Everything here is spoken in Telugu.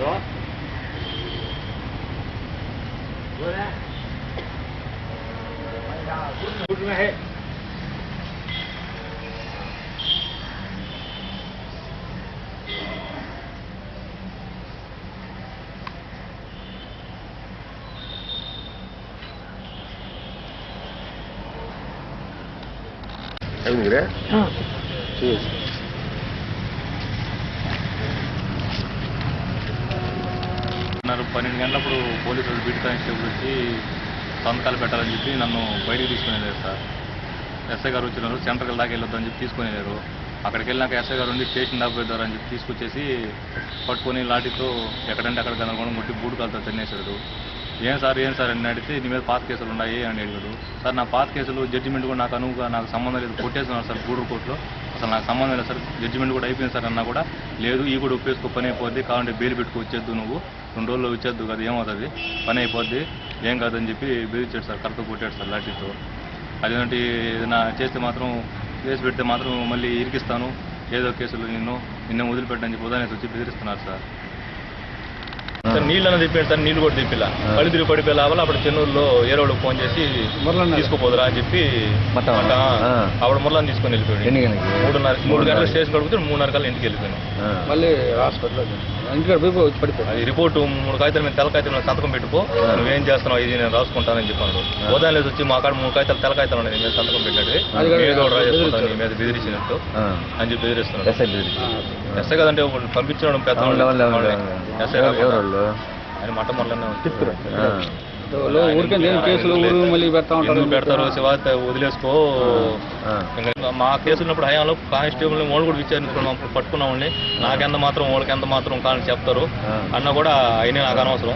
Rồi. Rồi nè. Mày ra cuốn cuốn ngay. Ăn gì đấy? Ừ. Cheers. సుమారు పన్నెండు గంటలప్పుడు పోలీసులు బీట్ కానిస్టేబుల్ వచ్చి సంతకాలు పెట్టాలని చెప్పి నన్ను బయటికి తీసుకుని వెళ్ళారు సార్. ఎస్ఐ గారు వచ్చినారు సెంటర్కి దాకా వెళ్ళొద్దని చెప్పి తీసుకుని వెళ్ళారు అక్కడికి వెళ్ళాక ఎస్ఐ గారు ఉండి స్టేషన్ దాకా అని చెప్పి తీసుకొచ్చేసి పట్టుకొని లాఠీతో ఎక్కడంటే అక్కడ గందరగోళం కొట్టి బూడు కాలుతో తినేసాడు ఏం సార్ ఏం సార్? అని అడిగితే నీ మీద పాత కేసులు ఉన్నాయి అని అడిగాడు. సార్ నా పాత కేసులు జడ్జిమెంట్ కూడా నాకు అనువుగా నాకు సంబంధం లేదు. కొట్టేస్తున్నారు సార్ గూడూరు కోర్టులో. అసలు నాకు సంబంధం లేదు సార్. జడ్జిమెంట్ కూడా అయిపోయింది సార్ అన్నా కూడా. లేదు ఈ కూడా ఒప్పేసుకో పని అయిపోద్ది. కావాలంటే బెయిల్ పెట్టుకు వచ్చేద్దు నువ్వు. రెండు రోజుల్లో వచ్చేద్దు కదా ఏమవుతుంది? పని అయిపోద్ది. ఏం కాదని చెప్పి బెదిరించాడు సార్ కరెక్ట్గా కొట్టాడు సార్ లాఠీతో. అదేంటి ఏదైనా చేస్తే మాత్రం కేసు పెడితే మాత్రం మళ్ళీ ఇరికిస్తాను. ఏదో కేసులు నిన్ను నిన్న వదిలిపెట్టని చెప్పి ఉదాహరణ వచ్చి బెదిరిస్తున్నారు సార్. సార్ నీళ్ళు అన్నది తిప్పాడు సార్ నీళ్ళు కూడా తిప్పిలా. కళ్ళు తిరిగి పడిపోయి లాభాలు అప్పుడు చెన్నూరులో ఏరోళ్ళకి ఫోన్ చేసి తీసుకోపోదురా అని చెప్పి. ఆవిడ మురళని తీసుకొని వెళ్ళిపోయాడు? మూడున్నర మూడు గంటల స్టేషన్ కడుగుతాడు మూడున్నర కల్లా ఇంటికి వెళ్ళిపోయాను. మళ్ళీ హాస్పిటల్ అది రిపోర్ట్ మూడు కాగితాల మీద తెల్ల కాగితాల సంతకం పెట్టుకో నువ్వేం చేస్తున్నావు ఇది నేను రాసుకుంటానని చెప్పాను ఉదయం లేదు వచ్చి మా కాడ మూడు కాగితాలు తెల్ల కాగితాలు ఉన్నాయి సంతకం పెట్టాడు. ఏదో ఒకటి రాసేసుకుంటాను బెదిరించాడు. నీ మీద బెదిరించినట్టు అని చెప్పి బెదిరిస్తున్నాడు. ఎస్ఐ కదంటే ఒకళ్ళు పంపించడం పెద్ద. ఎస్ఐ ఎవరు-? ఆయన. ఊరికే దేని కేసులు ఊరు మళ్ళీ పెడతా ఉంటారు. పెడతారు? శివ వదిలేసుకో. మా కేసు ఉన్నప్పుడు హయాంలో కానిస్టేబుల్ వాళ్ళు కూడా విచారించుకున్నాం పట్టుకున్నామండి. నాకెంత మాత్రం వాళ్ళకి ఎంత మాత్రం కానీ చెప్తారు. అన్న కూడా అయినా నాకు అనవసరం.